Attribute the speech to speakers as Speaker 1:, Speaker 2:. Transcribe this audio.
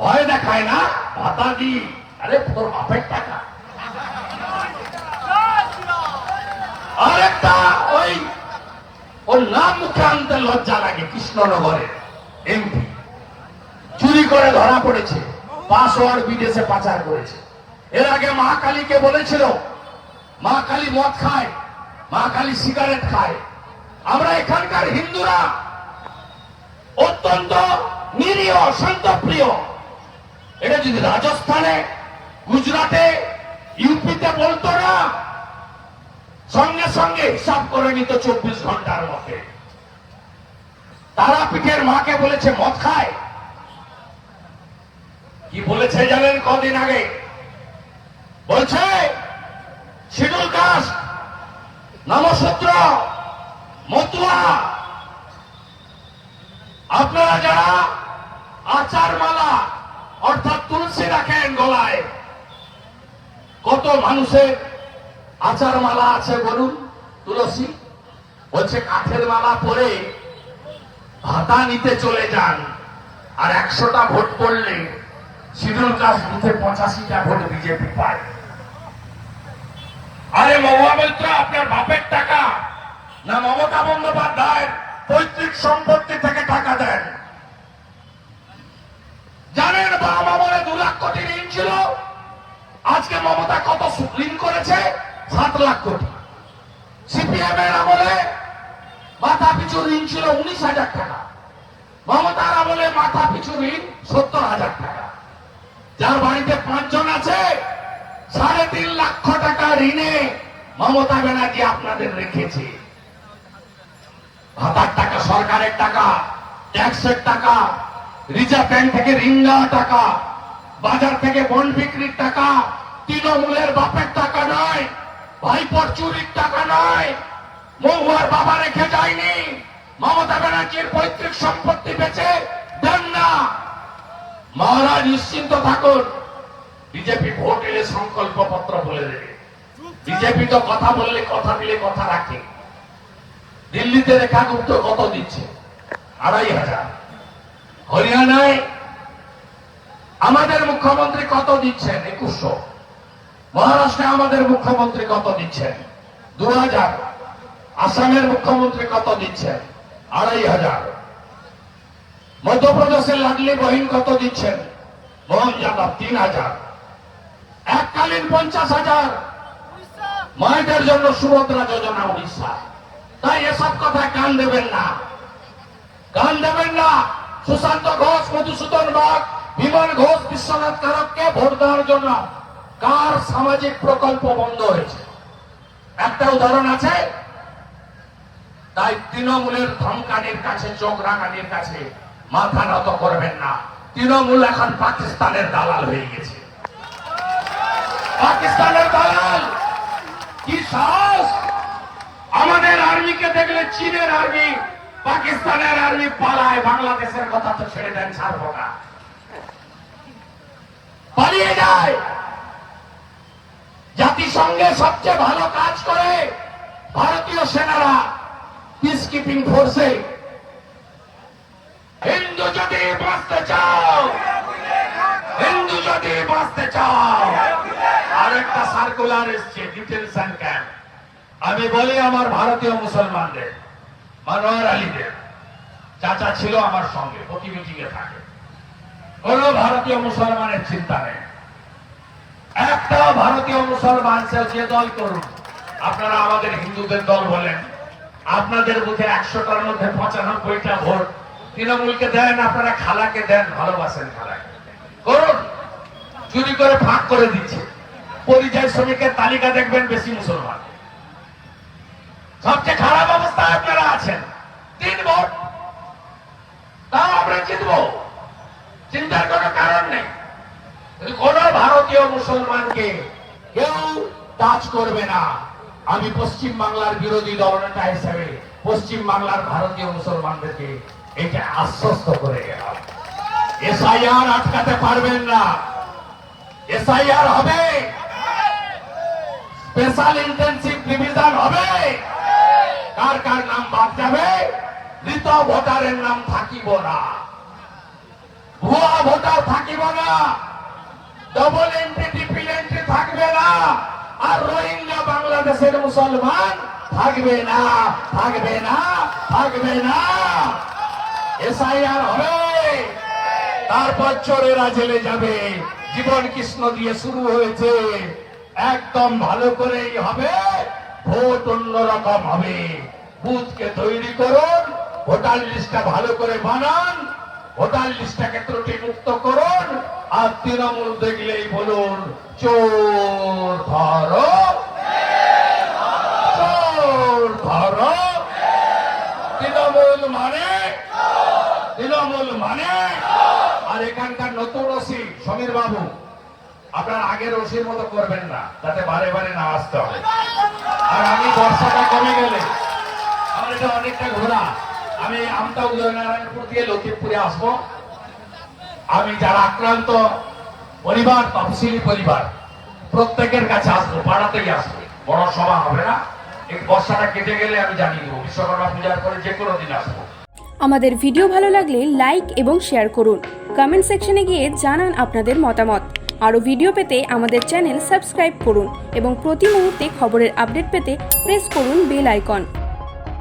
Speaker 1: ভয় দেখায় না ভাতা দি আরে, তোর বাপের টাকা। আরেকটা, ওই, ওর নাম মুখে আনতে লজ্জা লাগে কৃষ্ণনগরের এমপি চুরি করে ধরা পড়েছে পাসওয়ার্ড বিদেশে পাচার করেছে। এর আগে মা কালীকে বলেছিল, মা কালী মদ খায়, মা কালী সিগারেট খায়। আমরা এখানকার হিন্দুরা অত্যন্ত নিরীহ, শান্তপ্রিয়। এটা যদি রাজস্থানে, গুজরাটে, ইউপিতে বলতো না, সঙ্গে সঙ্গে হিসাব করে নিত চব্বিশ ঘণ্টার মধ্যে। তারা পিঠের মাকে বলেছে, মদ খায়। কি বলেছে জানেন কদিন আগে? বলছে শিডুল কাস্ট, নমসূত্র, মতুয়া। আপনারা যারা আচার মালা অর্থাৎ তুলসী রাখেন গলায়। কত মানুষের আচার মালা আছে বলুন, তুলসী? বলছে, কাঠের মালা পরে ভাতা নিতে চলে যান। আর একশোটা ভোট পড়লে শিডিউল কাস্ট বুথে পঁচাশিটা ভোট বিজেপি পায়। আরে মহুয়া মৈত্র, আপনার বাপের টাকা না মমতা বন্দ্যোপাধ্যায়ের পৈতৃক সম্পত্তি থেকে টাকা দেন? বলে দু লাখ কোটি ঋণ ছিল। আজকে মমতা কত ঋণ করেছে? সাত লাখ কোটি। সিপিএম এর আমলে মাথা পিছু ঋণ ছিল উনিশ হাজার টাকা। মমতার আমলে মাথা পিছু ঋণ সত্তর হাজার টাকা। যার বাড়িতে পাঁচজন আছে, সাড়ে তিন লক্ষ টাকা ঋণে মমতা ব্যানার্জি আপনাদের রেখেছে। ভাতার টাকা, সরকারের টাকা, ট্যাক্সের টাকা রিজার্ভ ব্যাংক থেকে নেওয়া টাকা, বাজার থেকে বন্ড বিক্রির টাকা, তৃণমূলের বাপের টাকা নয়, ভাইপর চুরির টাকা নয়, মহুয়ার বাবা রেখে যায়নি, মমতা ব্যানার্জির পৈতৃক সম্পত্তি বেচে দেন না। মহারাজ নিশ্চিন্ত থাকুন বিজেপি ভোট এলে সংকল্প পত্র বলে দেবে। বিজেপি তো কথা বললে, কথা দিলে, কথা রাখে। দিল্লিতে রেখা গুপ্ত কত দিচ্ছে? আড়াই হাজার। হরিয়ানায় আমাদের মুখ্যমন্ত্রী কত দিচ্ছেন? একুশশো। মহারাষ্ট্রে আমাদের মুখ্যমন্ত্রী কত দিচ্ছেন? দু হাজার আসামের মুখ্যমন্ত্রী কত দিচ্ছেন? আড়াই হাজার। মধ্যপ্রদেশের লাডলি বহিন কত দিচ্ছেন? মোহন যাদব, তিন হাজার। এককালীন পঞ্চাশ হাজার। মায়েদের জন্য সুভদ্রা যোজনা উড়িষ্যা তাই এসব কথায় কান দেবেন না। কান দেবেন না। সুশান্ত ঘোষ, মধুসূদন বাগ বিমান ঘোষ, বিশ্বনাথ কারককে ভোট দেওয়ার জন্য কার সামাজিক প্রকল্প বন্ধ হয়েছে? একটা উদাহরণ আছে? তাই তৃণমূলের ধমকানির কাছে, চোখ রাঙানির কাছে মাথা নত করবেন না। তৃণমূল এখন পাকিস্তানের দালাল হয়ে গেছে। পাকিস্তানের দালাল! কি সাহস! আমাদের আর্মিকে দেখলে চীনের আর্মি পাকিস্তানের আর্মি পালায়, বাংলাদেশের কথা তো ছেড়ে দেন, ছাড়বো না। পালিয়ে যায়। জাতিসংঘে সবচেয়ে ভালো কাজ করে ভারতীয় সেনারা পিস কিপিং ফোর্সে হিন্দু যদি বাঁচতে চাও, হিন্দু যদি বাঁচতে চাও, আরেকটা সার্কুলার এসছে ডিটেনশন ক্যাম্প আমি বলি আমার ভারতীয় মুসলমানদের মানোয়ার আলীদের। চাচা ছিল আমার সঙ্গে প্রতি মিটিং এ থাকে। কোন ভারতীয় মুসলমানের চিন্তা নেই। একটা ভারতীয় মুসলমান যে দল করুন আপনারা আমাদের হিন্দুদের দল বলেন, আপনাদের বুথে একশোটার মধ্যে পঁচানব্বইটা ভোট তৃণমূলকে দেন, আপনারা খালাকে দেন, ভালোবাসেন খালাকে। করুন, চুরি করে ফাঁক করে দিচ্ছে। পরিযায়ী শ্রমিকের তালিকা দেখবেন বেশি মুসলমান। সবচেয়ে খারাপ অবস্থায় আপনারা আছেন তিন ভোট তাও আমরা জিতবো চিন্তার কোনো কারণ নেই কিন্তু কোন ভারতীয় মুসলমানকে কেউ টাচ করবে না। আমি পশ্চিম বাংলার বিরোধী দলনেতা হিসেবে পশ্চিম বাংলার ভারতীয় মুসলমানদেরকে এটা আশ্বস্ত করে গেলাম। এসআইআর আটকাতে পারবেন না। এসআইআর হবে। স্পেশাল ইন্টেন্সিভ ডিভিশন হবে। কার কার নাম বাদ যাবে? মৃত ভোটারের নাম থাকিব না। ভুয়া ভোটার থাকিব না। ডবল এন্ট্রি ট্রিপল এন্ট্রি থাকবে না। আর রোহিঙ্গা বাংলাদেশের মুসলমান থাকবে না থাকবে না থাকবে না। এসআইআর হবে। তারপর চোরেরা জেলে যাবে। জীবন কৃষ্ণ দিয়ে শুরু হয়েছে। একদম ভালো করেই হবে। ভোট অন্যরকম হবে। বুথকে তৈরি করুন, ভোটার লিস্টটা ভালো করে বানান, ভোটার লিস্টটাকে ত্রুটি মুক্ত করুন। আর তৃণমূল দেখলেই বলুন, চোর ধরো চোর ধরো তৃণমূল মানে? তৃণমূল মানে? আর এখানকার নতুন ওসি সমীর বাবু, আপনার আগের ওসির মতো করবেন না যাতে বারে বারে না আসতে হবে। আর আমি বর্ষাটা কমে গেলে, আমার এটা অনেকটা ঘোরা। আমি আমতা উদয়নারায়ণপুর দিয়ে লক্ষ্মীপুরে আসব। আমি যারা আক্রান্ত পরিবার, তফসিলি পরিবার, প্রত্যেকের কাছে আসব, পাড়াতেই আসব। বড় সভা হবে না। এই বর্ষাটা কেটে গেলে আমি জানিয়ে দেবো, বিশ্বকর্মা পূজার পরে যে কোনো দিন আসব।
Speaker 2: আমাদের ভিডিও ভালো লাগলে লাইক এবং শেয়ার করুন। কমেন্ট সেকশনে গিয়ে জানান আপনাদের মতামত। আরও ভিডিও পেতে আমাদের চ্যানেল সাবস্ক্রাইব করুন এবং প্রতি মুহূর্তে খবরের আপডেট পেতে প্রেস করুন বেল আইকন।